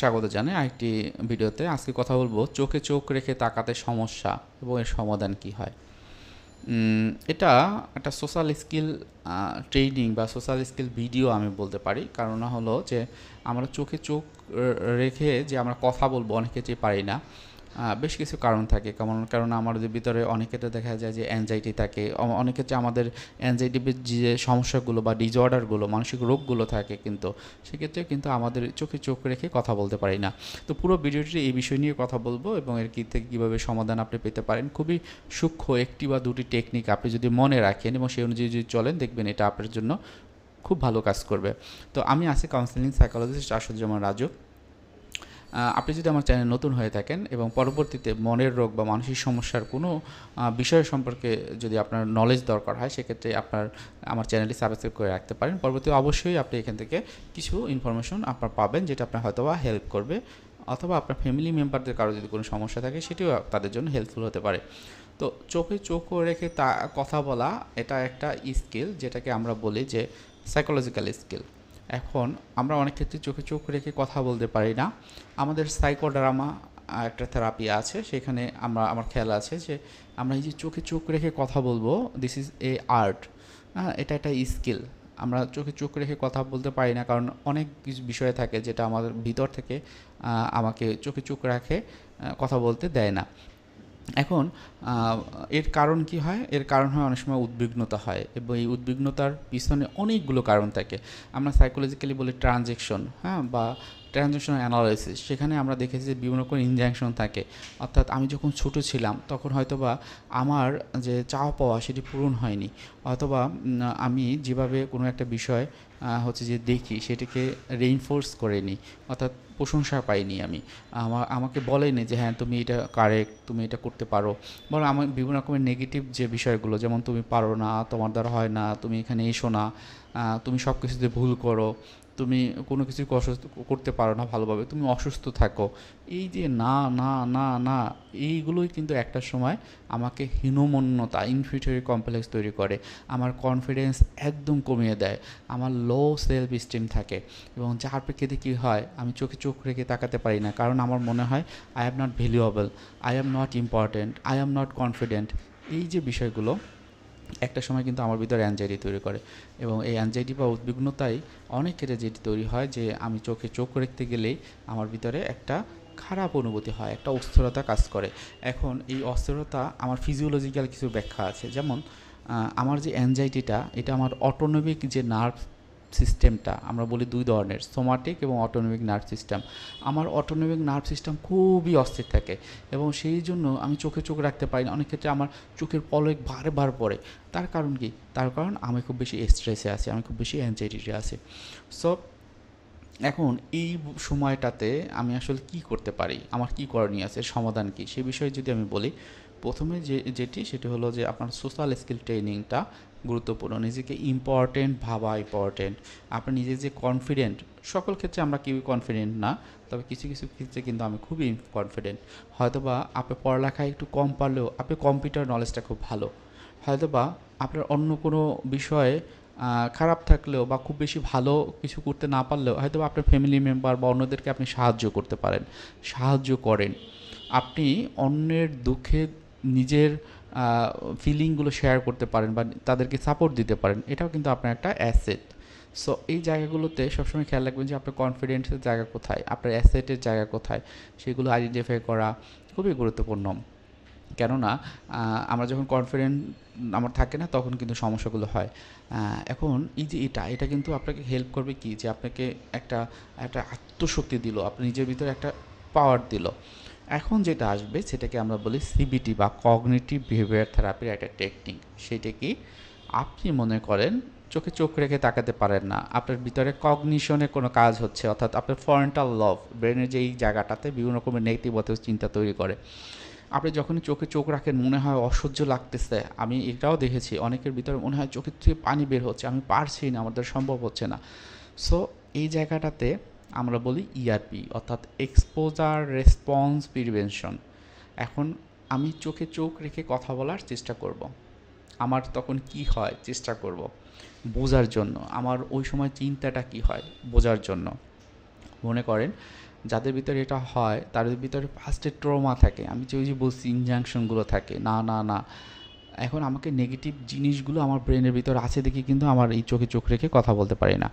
স্বাগত জানাই আরেকটি ভিডিওতে। আজকে কথা বলব চোখে চোখ রেখে তাকাতে সমস্যা এবং এর সমাধান কি হয়। এটা একটা সোশ্যাল স্কিল ট্রেনিং বা সোশ্যাল স্কিল ভিডিও আমি বলতে পারি। কারণ হলো যে আমরা চোখে চোখ রেখে যে আমরা কথা বলব, অনেকে যে পারি না বেশ কিছু কারণ থাকে। কেমন কারণ আমাদের ভিতরে অনেকেতে দেখা যায় যে অ্যাংজাইটি থাকে। অনেক ক্ষেত্রে আমাদের অ্যাংজাইটির যে সমস্যাগুলো বা ডিজঅর্ডারগুলো মানসিক রোগগুলো থাকে কিন্তু সেক্ষেত্রে কিন্তু আমাদের চোখে চোখ রেখে কথা বলতে পারি না। তো পুরো ভিডিওটি এই বিষয় নিয়ে কথা বলব এবং এর কি থেকে কীভাবে সমাধান আপনি পেতে পারেন, খুবই সূক্ষ্ম একটি বা দুটি টেকনিক আপনি যদি মনে রাখেন এবং সেই অনুযায়ী যদি চলেন, দেখবেন এটা আপনার জন্য খুব ভালো কাজ করবে। তো আমি আছি কাউন্সিলিং সাইকোলজিস্ট আশুজ্জামান রাজু। আপনি যদি আমার চ্যানেল নতুন হয়ে থাকেন এবং পরবর্তীতে মনের রোগ বা মানসিক সমস্যার কোনো বিষয় সম্পর্কে যদি আপনার নলেজ দরকার হয়, সেক্ষেত্রে আপনার, আমার চ্যানেলটি সাবস্ক্রাইব করে রাখতে পারেন। পরবর্তী অবশ্যই আপনি এখান থেকে কিছু ইনফরমেশন আপনার পাবেন, যেটা আপনার হয়তো বা হেল্প করবে, অথবা আপনার ফ্যামিলি মেম্বারদের কারও যদি কোনো সমস্যা থাকে, সেটিও তাদের জন্য হেল্পফুল হতে পারে। তো চোখে চোখ রেখে তা, কথা বলা, এটা একটা স্কিল যেটাকে আমরা বলি যে সাইকোলজিক্যাল স্কিল এখন আমরা অনেক ক্ষেত্রে চোখে চোখ রেখে কথা বলতে পারি না। আমাদের সাইকোড্রামা একটা থেরাপি আছে, সেখানে আমরা, আমার খেয়াল আছে যে আমরা এই যে চোখে চোখ রেখে কথা বলব দিস ইজ এ আর্ট হ্যাঁ এটা একটা স্কিল আমরা চোখে চোখ রেখে কথা বলতে পারি না, কারণ অনেক কিছু বিষয় থাকে যেটা আমাদের ভিতর থেকে আমাকে চোখে চোখ রাখে কথা বলতে দেয় না। এখন এর কারণ কি হয়? এর কারণ হয় অনেক সময় উদ্বিগ্নতা হয় এবং এই উদ্বিগ্নতার পিছনে অনেকগুলো কারণ থাকে। আমরা সাইকোলজিক্যালি বলি ট্রানজেকশন হ্যাঁ? বা ট্রানজেকশন অ্যানালাইসিস সেখানে আমরা দেখেছি যে বিভিন্ন রকম ইনজাংশন থাকে। অর্থাৎ আমি যখন ছোট ছিলাম, তখন হয়তোবা আমার যে চাওয়া পাওয়া সেটি পূরণ হয়নি। অথবা আমি যেভাবে কোনো একটা বিষয় হচ্ছে যে দেখি, সেটাকে রেইনফোর্স করে নিই, অর্থাৎ প্রশংসা পাইনি আমি। আমা- আমাকে বলেনি যে হ্যাঁ তুমি এটা কারেক্ট তুমি এটা করতে পারো। বরং আমার বিভিন্ন রকমের নেগেটিভ যে বিষয়গুলো, যেমন তুমি পারো না, তোমার দ্বারা হয় না, তুমি এখানে এসো না তুমি সব কিছুতে ভুল করো, তুমি কোনো কিছু অসুস্থ করতে পারো না ভালোভাবে, তুমি অসুস্থ থাকো। এই যে না না না না, এইগুলোই কিন্তু একটা সময় আমাকে হীনমন্যতা ইনফিউরিয়রি কমপ্লেক্স তৈরি করে। আমার কনফিডেন্স একদম কমিয়ে দেয়। আমার লো সেলফ স্টিম থাকে এবং যার প্রেক্ষিতে কী হয়, আমি চোখে চোখ রেখে তাকাতে পারি না। কারণ আমার মনে হয় I am not valuable I am not important I am not confident এই যে বিষয়গুলো, একটা সময় কিন্তু আমার ভিতরে অ্যাংজাইটি তৈরি করে এবং এই অ্যাংজাইটি বা উদ্বিগ্নতাই অনেক ক্ষেত্রে যেটি তৈরি হয় যে, আমি চোখে চোখ রাখতে গেলেই আমার ভিতরে একটা খারাপ অনুভূতি হয়, একটা অস্থিরতা কাজ করে। এখন এই অস্থিরতা আমার ফিজিওলজিক্যাল কিছু ব্যাখ্যা আছে। যেমন আমার যে অ্যাংজাইটিটা এটা আমার অটোনমিক যে নার্ভ সিস্টেমটা, আমরা বলি দুই ধরনের, সোমাটিক এবং অটোনমিক নার্ভ সিস্টেম। আমার অটোনমিক নার্ভ সিস্টেম খুবই অস্থির থাকে এবং সেই জন্য আমি চোখে চোখ রাখতে পারি না। অনেক ক্ষেত্রে আমার চোখের পলক বারবার পড়ে। তার কারণ কি? তার কারণ আমি খুব বেশি স্ট্রেসে আছি, আমি খুব বেশি অ্যাংজাইটিতে আছি। সো এখন এই সময়টাতে আমি আসলে কি করতে পারি? আমার কি করণীয় আছে? সমাধান কি? সে বিষয়ে যদি আমি বলি, প্রথমে যে, যেটি, সেটি হলো যে আপনার সোশ্যাল স্কিল ট্রেনিংটা গুরুত্বপূর্ণ। নিজেকে ইম্পর্টেন্ট ভাবা ইম্পর্টেন্ট আপনার নিজে যে কনফিডেন্ট সকল ক্ষেত্রে আমরা কেউ কনফিডেন্ট না, তবে কিছু কিছু ক্ষেত্রে কিন্তু আমি খুবই কনফিডেন্ট হয়তোবা আপনি পড়ালেখায় একটু কম পারলেও, আপনি কম্পিউটার নলেজটা খুব ভালো। হয়তোবা আপনার অন্য কোনো বিষয়ে খারাপ থাকলেও বা খুব বেশি ভালো কিছু করতে না পারলেও হয়তো আপনার ফ্যামিলি মেম্বার বা অন্যদেরকে আপনি সাহায্য করতে পারেন, সাহায্য করেন। আপনি অন্যের দুঃখে নিজের ফিলিংগুলো শেয়ার করতে পারেন বা তাদেরকে সাপোর্ট দিতে পারেন, এটাও কিন্তু আপনার একটা অ্যাসেট সো এই জায়গাগুলোতে সবসময় খেয়াল রাখবেন যে আপনার কনফিডেন্সের জায়গা কোথায়, আপনার অ্যাসেটের জায়গা কোথায়, সেগুলো আইডেন্টিফাই করা খুবই গুরুত্বপূর্ণ। কেননা আমরা যখন কনফিডেন্ট আমার থাকে না, তখন কিন্তু সমস্যাগুলো হয়। এখন এই যে এটা এটা কিন্তু আপনাকে হেল্প করবে কি? যে আপনাকে একটা একটা আত্মশক্তি দিল, আপনি নিজের ভিতরে একটা পাওয়ার দিল। এখন যেটা আসবে, সেটাকে আমরা বলি সিবিটি বা কগনিটিভ বিহেভিয়ার থেরাপির একটা টেকনিক সেটা কি? আপনি মনে করেন, চোখে চোখ রেখে তাকাতে পারেন না। আপনার ভিতরে কগনিশনে কোনো কাজ হচ্ছে, অর্থাৎ আপনার ফরেন্টাল লভ ব্রেনের যে এই জায়গাটাতে বিভিন্ন রকমের নেগেটিভ চিন্তা তৈরি করে। আপনি যখনই চোখে চোখ রাখেন, মনে হয় অসহ্য লাগতেছে। আমি এটাও দেখেছি, অনেকের ভিতরে মনে হয় চোখের থেকে পানি বের হচ্ছে। আমি পারছি না আমাদের সম্ভব হচ্ছে না। সো এই জায়গাটাতে আমরা বলি ইআরপি অর্থাৎ এক্সপোজার রেসপন্স প্রিভেনশন এখন আমি চোখে চোখ রেখে কথা বলার চেষ্টা করব। আমার তখন কি হয় চেষ্টা করব বোঝার জন্য। আমার ওই সময় চিন্তাটা কি হয় বোঝার জন্য। মনে করেন যাদের ভিতরে এটা হয় তাদের ভিতরে ফার্স্টে ট্রমা থাকে। আমি যে ওই যে বলছি ইনজাংশনগুলো থাকে, না না না। এখন আমাকে নেগেটিভ জিনিসগুলো আমার ব্রেনের ভিতরে আছে দেখে কিন্তু আমার এই চোখে চোখ রেখে কথা বলতে পারি না।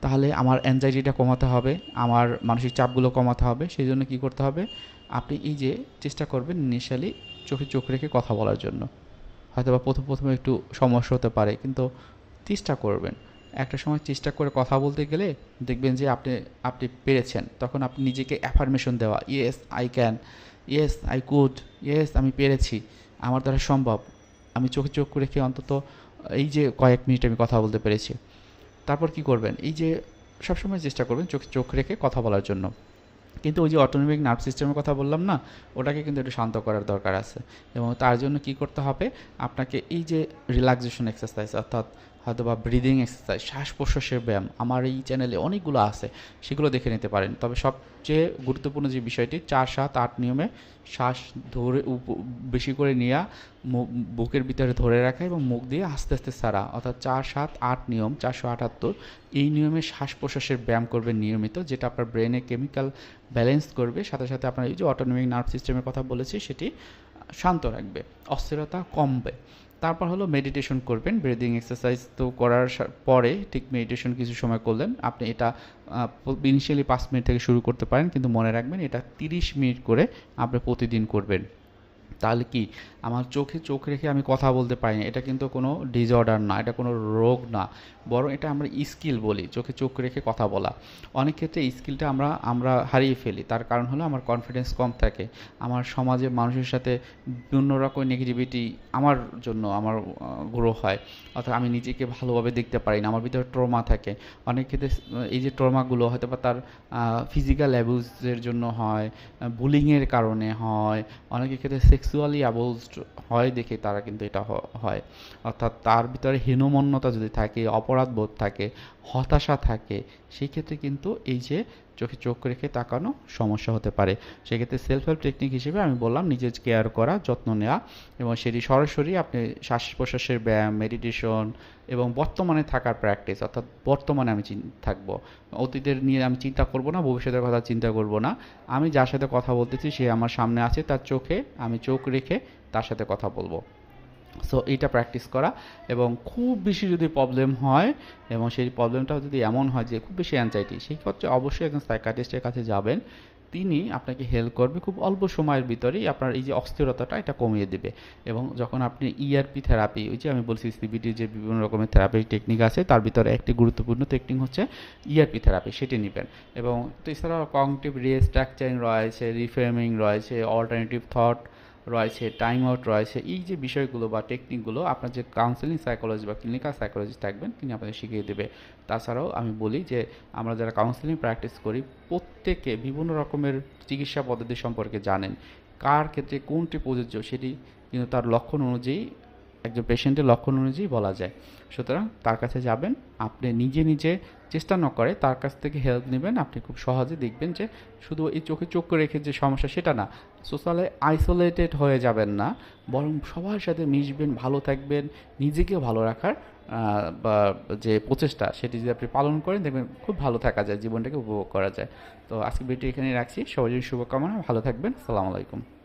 তাহলে আমার অ্যাংজাইটিটা কমাতে হবে, আমার মানসিক চাপগুলো কমাতে হবে। সেই জন্য কী করতে হবে, আপনি এই যে চেষ্টা করবেন ইনিশিয়ালি চোখে চোখ রেখে কথা বলার জন্য। হয়তো বা প্রথম, প্রথমে একটু সমস্যা হতে পারে, কিন্তু চেষ্টা করবেন। একটা সময় চেষ্টা করে কথা বলতে গেলে দেখবেন যে আপনি আপনি পেরেছেন। তখন আপনি নিজেকে অ্যাফার্মেশন দেওয়া yes I can yes I could yes আমি পেরেছি, আমার দ্বারা সম্ভব। আমি চোখে চোখ রেখে অন্তত এই যে কয়েক মিনিট আমি কথা বলতে পেরেছি। তারপর কি করবেন? এই যে সবসময় চেষ্টা করবেন চোখে চোখ রেখে কথা বলার জন্য। কিন্তু ওই যে অটোনমিক নার্ভ সিস্টেমের কথা বললাম না, ওটাকে কিন্তু একটু শান্ত করার দরকার আছে। এবং তার জন্য কি করতে হবে? আপনাকে এই যে রিল্যাক্সেশন এক্সারসাইজ অর্থাৎ হয়তো বা ব্রিদিং এক্সারসাইজ শ্বাস প্রশ্বাসের ব্যায়াম, আমার এই চ্যানেলে অনেকগুলো আছে, সেগুলো দেখে নিতে পারেন। তবে সবচেয়ে গুরুত্বপূর্ণ যে বিষয়টি, চার সাত আট নিয়মে শ্বাস ধরে বেশি করে নেওয়া বুকের ভিতরে ধরে রাখা এবং মুখ দিয়ে আস্তে আস্তে সারা। অর্থাৎ চার সাত আট নিয়ম, চারশো আটাত্তর, এই নিয়মে শ্বাস প্রশ্বাসের ব্যায়াম করবেন নিয়মিত, যেটা আপনার ব্রেনে কেমিক্যাল ব্যালেন্স করবে। সাথে সাথে আপনার এই যে অটোনমিক নার্ভ সিস্টেমের কথা বলেছি, সেটি শান্ত রাখবে, অস্থিরতা কমবে। তারপর হলো মেডিটেশন করবেন ব্রিদিং এক্সারসাইজ তো করার পরে ঠিক মেডিটেশন কিছু সময় করলেন। আপনি এটা ইনিশিয়ালি পাঁচ মিনিট থেকে শুরু করতে পারেন, কিন্তু মনে রাখবেন এটা তিরিশ মিনিট করে আপনি প্রতিদিন করবেন। তাহলে কি? আমার চোখে চোখ রেখে আমি কথা বলতে পারি না এটা কিন্তু কোনো ডিসঅর্ডার না, এটা কোনো রোগ না। বরং এটা আমরা স্কিল বলি, চোখে চোখ রেখে কথা বলা। অনেক ক্ষেত্রে স্কিলটা আমরা আমরা হারিয়ে ফেলি। তার কারণ হলো আমার কনফিডেন্স কম থাকে। আমার সমাজে মানুষের সাথে বিভিন্ন রকম নেগেটিভিটি আমার জন্য, আমার গ্রো হয়। অর্থাৎ আমি নিজেকে ভালোভাবে দেখতে পারি না, আমার ভিতরে ট্রমা থাকে। অনেক ক্ষেত্রে এই যে ট্রমাগুলো হয়তো বা তার ফিজিক্যাল অ্যাবিউজের জন্য হয় বুলিংয়ের কারণে হয়। অনেকের ক্ষেত্রে সেক্সুয়ালি অ্যাবিউজড হয় দেখে তারা কিন্তু এটা হয়। অর্থাৎ তার ভিতরে হীনমন্যতা যদি থাকে অপরাধ বোধ থাকে, হতাশা থাকে, সেই ক্ষেত্রে কিন্তু এই যে চোখে চোখ রেখে তাকানো সমস্যা হতে পারে। সেক্ষেত্রে সেলফ হেল্প টেকনিক হিসেবে আমি বললাম নিজের কেয়ার করা, যত্ন নেওয়া এবং সেটি সরাসরি আপনি শ্বাস প্রশ্বাসের ব্যায়াম মেডিটেশন এবং বর্তমানে থাকার প্র্যাকটিস অর্থাৎ বর্তমানে আমি থাকব। অতীতের নিয়ে আমি চিন্তা করব না, ভবিষ্যতের কথা চিন্তা করব না। আমি যার সাথে কথা বলতেছি সে আমার সামনে আছে, তার চোখে আমি চোখ রেখে তার সাথে কথা বলব। সো এইটা প্র্যাকটিস করা এবং খুব বেশি যদি প্রবলেম হয় এবং সেই প্রবলেমটা যদি এমন হয় যে খুব বেশি অ্যাংজাইটি সেই ক্ষেত্রে অবশ্যই একজন সাইকাটিস্টের কাছে যাবেন। তিনি আপনাকে হেল্প করবে খুব অল্প সময়ের ভিতরেই আপনার এই যে অস্থিরতাটা এটা কমিয়ে দেবে এবং যখন আপনি ইআরপি থেরাপি ওই যে আমি বলছি সিবিটির যে বিভিন্ন রকমের থেরাপি টেকনিক আছে, তার ভিতরে একটি গুরুত্বপূর্ণ টেকনিক হচ্ছে ইআরপি থেরাপি সেটি নেবেন। এবং তো এছাড়াও কগনিটিভ রিস্ট্রাকচারিং রয়েছে রিফ্রেমিং রয়েছে অল্টারনেটিভ থট রয়েছে টাইম আউট রয়েছে, এই যে বিষয়গুলো বা টেকনিকগুলো আপনার যে কাউন্সেলিং সাইকোলজি বা ক্লিনিক্যাল সাইকোলজিস্ট থাকবেন, তিনি আপনাদের শিখিয়ে দেবে। তাছাড়াও আমি বলি যে, আমরা যারা কাউন্সেলিং প্র্যাকটিস করি, প্রত্যেকে বিভিন্ন রকমের চিকিৎসা পদ্ধতি সম্পর্কে জানেন। কার ক্ষেত্রে কোনটি প্রযোজ্য, সেটি কিন্তু তার লক্ষণ অনুযায়ী একজন পেশেন্টের লক্ষণ অনুযায়ী বলা যায়। সুতরাং তার কাছে যাবেন, আপনি নিজে নিজে চেষ্টা না করে তার কাছ থেকে হেল্প নেবেন। আপনি খুব সহজে দেখবেন যে শুধু এই চোখে চোখ রেখে যে সমস্যা সেটা না সোশ্যালে আইসোলেটেড হয়ে যাবেন না। বরং সবার সাথে মিশবেন, ভালো থাকবেন, নিজেকেও ভালো রাখার বা যে প্রচেষ্টা সেটি যদি আপনি পালন করেন, দেখবেন খুব ভালো থাকা যায়, জীবনটাকে উপভোগ করা যায়। তো আজকে ভিডিও এখানে রাখছি। সবাই শুভকামনা, ভালো থাকবেন। সালাম আলাইকুম।